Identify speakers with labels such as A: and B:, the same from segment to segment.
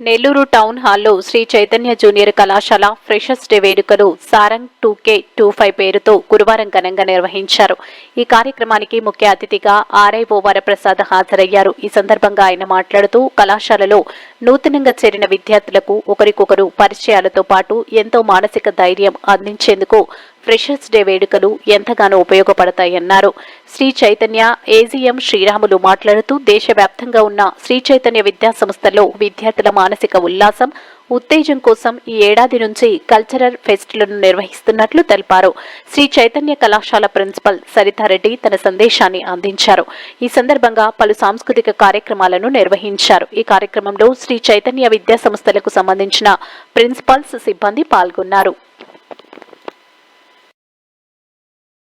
A: Nellore town హాల్లో Sri Chaitanya junior కళాశాల freshers day వేడుకలు Sarang two K two five పేరుతో గురువారం ఘనంగా నిర్వహించారు. ఈ కార్యక్రమానికి ముఖ్య అతిథిగా ఆర్ఐఓ వరప్రసాద్ హాజరయ్యారు. ఈ సందర్భంగా ఆయన మాట్లాడుతూ కళాశాలలో నూతనంగా చేరిన విద్యార్థులకు ఒకరికొకరు పరిచయాలతో పాటు ఎంతో మానసిక ధైర్యం అందించేందుకు ఫ్రెషర్స్ డే వేడుకలు ఎంతగానో ఉపయోగపడతాయన్నారు. శ్రీ చైతన్య ఏజీఎం శ్రీరాములు మాట్లాడుతూ దేశవ్యాప్తంగా ఉన్న శ్రీ చైతన్య విద్యాసంస్థల్లో విద్యార్థుల మానసిక ఉల్లాసం ఉత్తేజం కోసం ఈ ఏడాది నుంచి కల్చరల్ ఫెస్టులను నిర్వహిస్తున్నట్లు తెలిపారు. శ్రీ చైతన్య కళాశాల ప్రిన్సిపల్ సరితారెడ్డి తన సందేశాన్ని అందించారు. ఈ సందర్భంగా పలు సాంస్కృతిక కార్యక్రమాలను నిర్వహించారు. ఈ కార్యక్రమంలో శ్రీ చైతన్య విద్యా సంస్థలకు సంబంధించిన ప్రిన్సిపల్స్ సిబ్బంది పాల్గొన్నారు
B: విధంగా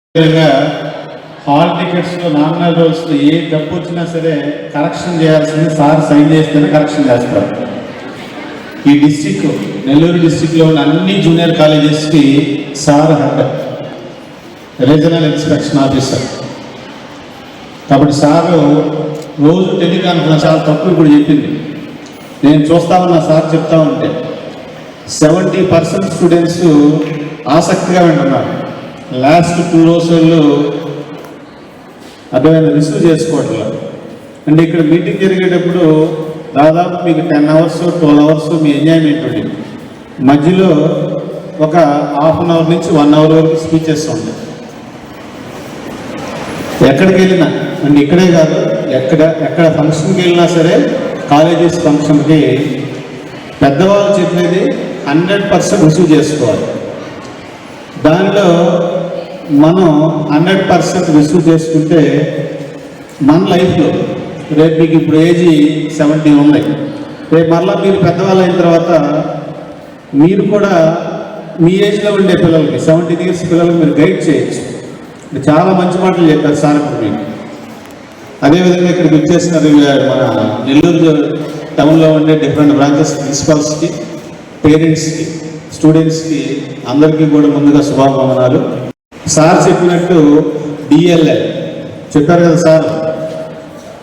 B: హాల్ టికెట్స్లో నామినల్ రోల్స్ ఏ తప్పు వచ్చినా సరే కరెక్షన్ చేయాల్సింది సార్ సైన్ చేస్తేనే కరెక్షన్ చేస్తారు. ఈ డిస్టిక్ నెల్లూరు డిస్టిక్లో ఉన్న అన్ని junior కాలేజెస్కి sir head regional inspection officer. కాబట్టి సారు రోజు టెలికాన్ఫరెన్స్ చాలా తప్పు ఇప్పుడు చెప్పింది. నేను చూస్తా ఉన్నా సార్ చెప్తా ఉంటే. సెవెంటీ పర్సెంట్ స్టూడెంట్స్ ఆసక్తిగా వింటున్నారు. లాస్ట్ టూ రోజుల్లో అర్థమైన రిసీవ్ చేసుకోవట్లేదు అంటే ఇక్కడ మీటింగ్ జరిగేటప్పుడు దాదాపు మీకు టెన్ అవర్స్ ట్వెల్వ్ అవర్స్ మీ ఎంజాయ్మెంట్ ఉండేది. మధ్యలో ఒక హాఫ్ అన్ అవర్ నుంచి వన్ అవర్ వరకు స్పీచెస్ ఉంటాయి ఎక్కడికి వెళ్ళినా అంటే ఇక్కడే కాదు ఎక్కడ ఎక్కడ ఫంక్షన్కి వెళ్ళినా సరే కాలేజెస్ ఫంక్షన్కి పెద్దవాళ్ళు చెప్పేది హండ్రెడ్ పర్సెంట్ రిసీవ్ చేసుకోవాలి. దానిలో మనం హండ్రెడ్ పర్సెంట్ రిసీవ్ చేసుకుంటే మన లైఫ్లో రేపు మీకు ఇప్పుడు ఏజ్ సెవెంటీ ఉన్నాయి. రేపు మళ్ళీ మీరు పెద్దవాళ్ళు అయిన తర్వాత మీరు కూడా మీ ఏజ్లో ఉండే పిల్లలకి సెవెంటీ ఇయర్స్ పిల్లలకి మీరు గైడ్ చేయొచ్చు. చాలా మంచి మాటలు చెప్పారు సార్ ఇప్పుడు మీకు అదేవిధంగా ఇక్కడికి వచ్చేసిన మన నెల్లూరు టౌన్లో ఉండే డిఫరెంట్ బ్రాంచెస్ ప్రిన్సిపల్స్కి పేరెంట్స్కి స్టూడెంట్స్కి అందరికీ కూడా ముందుగా శుభాకామనాలు సార్ చెప్పినట్టు డిఎల్ఎల్ చెప్పారు కదా సార్.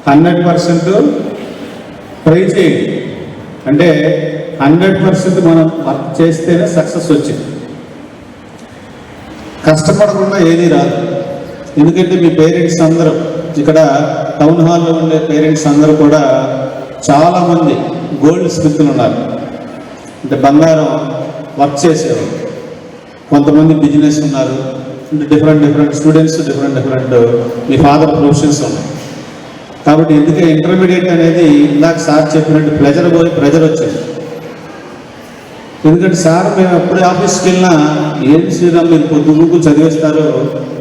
B: హండ్రెడ్ పర్సెంట్ ట్రై చేయండి. అంటే హండ్రెడ్ పర్సెంట్ మనం వర్క్ చేస్తేనే సక్సెస్ వచ్చింది. కష్టపడకుండా ఏది రాదు. ఎందుకంటే మీ పేరెంట్స్ అందరూ ఇక్కడ టౌన్ హాల్లో ఉండే పేరెంట్స్ అందరూ కూడా చాలామంది గోల్డ్ స్మిత్లు ఉన్నారు. అంటే బంగారం వర్క్ చేసేవారు కొంతమంది బిజినెస్ ఉన్నారు. Different different students different different మీ ఫాదర్ ప్రొఫెషన్స్ ఉన్నాయి. కాబట్టి ఎందుకే ఇంటర్మీడియట్ అనేది ఇందాక సార్ చెప్పినట్టు ప్రెజర్ పోయి ప్రెజర్ వచ్చింది. ఎందుకంటే సార్ మేము ఎప్పుడు ఆఫీస్కి వెళ్ళినా ఏం శ్రీరామ్ మీరు పొద్దు చదివిస్తారో చదివేస్తారు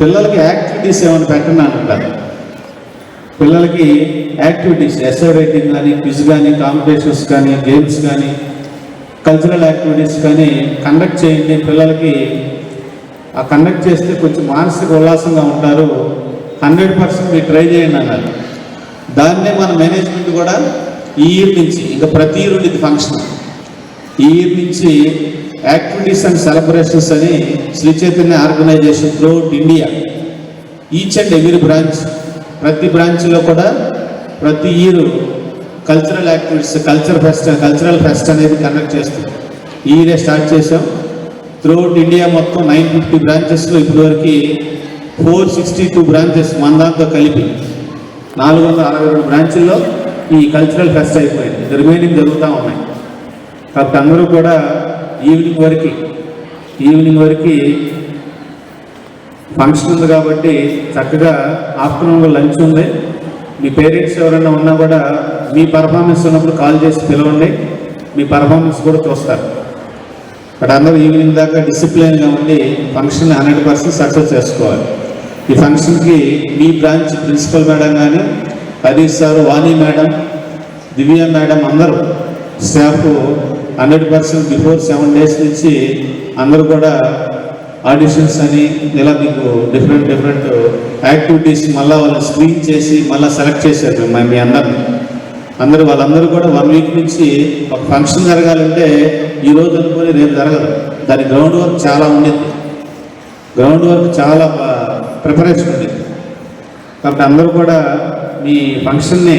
B: పిల్లలకి యాక్టివిటీస్ ఏమైనా పెట్టండి అంటారు. పిల్లలకి యాక్టివిటీస్ ఎస్ఐ రైటింగ్ కానీ క్విజ్ కానీ కాంపిటీషన్స్ కానీ గేమ్స్ కానీ కల్చరల్ యాక్టివిటీస్ కానీ కండక్ట్ చేయండి. పిల్లలకి ఆ కండక్ట్ చేస్తే కొంచెం మానసిక ఉల్లాసంగా ఉంటారు. హండ్రెడ్ పర్సెంట్ మీరు ట్రై చేయండి అన్నారు. దాన్నే మన మేనేజ్మెంట్ కూడా ఈ ఇయర్ నుంచి ఇంకా ప్రతి ఇయర్ ఉండేది ఫంక్షన్ ఈ ఇయర్ నుంచి యాక్టివిటీస్ అండ్ సెలబ్రేషన్స్ అని Sri Chaitanya organisation throughout India each and every branch ప్రతి బ్రాంచ్లో కూడా ప్రతి year cultural activities culture fest cultural fest అనేది కండక్ట్ చేస్తాం. ఈ ఇయరే స్టార్ట్ చేసాం త్రూఅవుట్ ఇండియా మొత్తం నైన్ ఫిఫ్టీ బ్రాంచెస్లో ఇప్పటివరకు ఫోర్ సిక్స్టీ టూ బ్రాంచెస్ మన దాంతో కలిపి నాలుగు వందల అరవై రెండు బ్రాంచుల్లో ఈ కల్చరల్ ఫెస్ట్ అయిపోయింది. రిమైనింగ్ జరుగుతూ ఉన్నాయి. కాబట్టి అందరూ కూడా ఈవినింగ్ వరకు ఈవినింగ్ వరకు ఫంక్షన్ ఉంది కాబట్టి చక్కగా ఆఫ్టర్నూన్లో లంచ్ ఉంది. మీ పేరెంట్స్ ఎవరైనా ఉన్నా కూడా మీ పర్ఫార్మెన్స్ ఉన్నప్పుడు కాల్ చేసి పిలవండి. మీ పర్ఫార్మెన్స్ కూడా చూస్తారు. బట్ అందరూ ఈవినింగ్ దాకా డిసిప్లిన్గా ఉండి ఫంక్షన్ హండ్రెడ్ పర్సెంట్ సక్సెస్ చేసుకోవాలి. ఈ ఫంక్షన్కి మీ బ్రాంచ్ ప్రిన్సిపల్ మేడం కానీ Harish sir Vani madam Divya madam అందరూ staff hundred percent before seven days నుంచి అందరూ కూడా ఆడిషన్స్ అని ఇలా మీకు డిఫరెంట్ డిఫరెంట్ యాక్టివిటీస్ మళ్ళీ వాళ్ళు స్క్రీన్ చేసి మళ్ళీ సెలెక్ట్ చేశారు మేము మీ అందరిని. అందరూ వాళ్ళందరూ కూడా వన్ వీక్ నుంచి ఒక ఫంక్షన్ జరగాలంటే ఈ రోజు అనుకుని రేపు జరగదు. దాని గ్రౌండ్ వర్క్ చాలా ఉండింది. గ్రౌండ్ వర్క్ చాలా ప్రిపరేషన్ ఉండేది. కాబట్టి అందరూ కూడా మీ ఫంక్షన్ని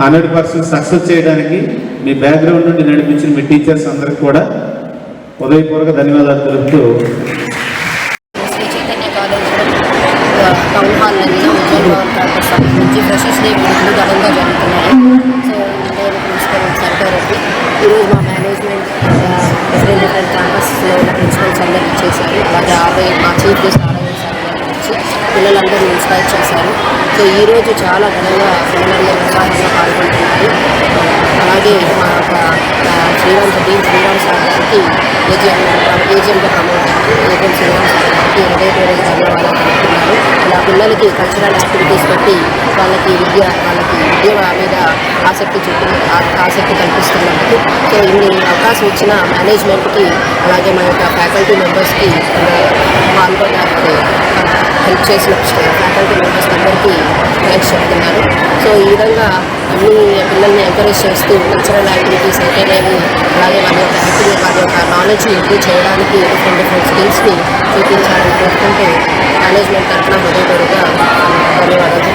B: హండ్రెడ్ పర్సెంట్ సక్సెస్ చేయడానికి మీ బ్యాక్గ్రౌండ్ నుండి నడిపించిన మీ టీచర్స్ అందరికి కూడా హృదయపూర్వక ధన్యవాదాలు తెలుపుతూ
C: శ్రీ చైతన్య కాలేజ్లో ఆ, టౌన్ హాల్ నందు ఉజ్వల్ భవన్ సంబంధించి ఫ్రెషర్స్ డే వేడుకలు ఘనంగా జరుగుతున్నాయి సో నేను ప్రిన్సిపల్ సర్కారెడ్డి ఈరోజు మా మేనేజ్మెంట్ డిఫరెంట్ డిఫరెంట్ క్యాంపస్లో ఉన్న ప్రిన్సిపల్స్ అందరూ ఇచ్చేసారు అలాగే ఆర్ఐ మా చీఫ్ గెస్ట్ ఆర్ఐ సార్ వచ్చి పిల్లలందరూ ఇన్స్పైర్ చేశారు. సో ఈరోజు చాలా ఘనంగా పిల్లలందరూ ఉత్సాహంగా పాల్గొంటున్నారు అలాగే మా యొక్క శ్రీరామ్ డీన్ శ్రీరామ్ సార్ గారికి ఏజిఎం ఏజిఎంగా ప్రమోట్ ఏజిఎం శ్రీరామ్ సార్ గారికి హృదయపూర్వక ధన్యవాదాలు పిల్లలకి కల్చరల్ యాక్టివిటీస్ బట్టి వాళ్ళకి విద్య వాళ్ళకి విద్య మీద ఆసక్తి చూపి ఆసక్తి కల్పిస్తున్నందుకు సో ఇన్ని అవకాశం ఇచ్చిన మేనేజ్మెంట్కి అలాగే మా యొక్క ఫ్యాకల్టీ మెంబర్స్కి పాల్గొనడానికి చేసిన ఫ్యాకల్టీ మెంబర్స్ అందరికీ థ్యాంక్స్ చెప్తున్నాను సో ఈ విధంగా అన్ని పిల్లల్ని ఎంకరేజ్ చేస్తూ కల్చరల్ యాక్టివిటీస్ అయితేనేవి అలాగే వాళ్ళ యొక్క యాక్టివ్ వాళ్ళ యొక్క నాలెడ్జ్ని ఇంప్రూవ్ చేయడానికి డిఫరెంట్ డిఫరెంట్ స్కిల్స్ని చూపించాలని కోరుకుంటూ మేనేజ్మెంట్ తరఫున హృదయపూర్వక ధన్యవాదాలు.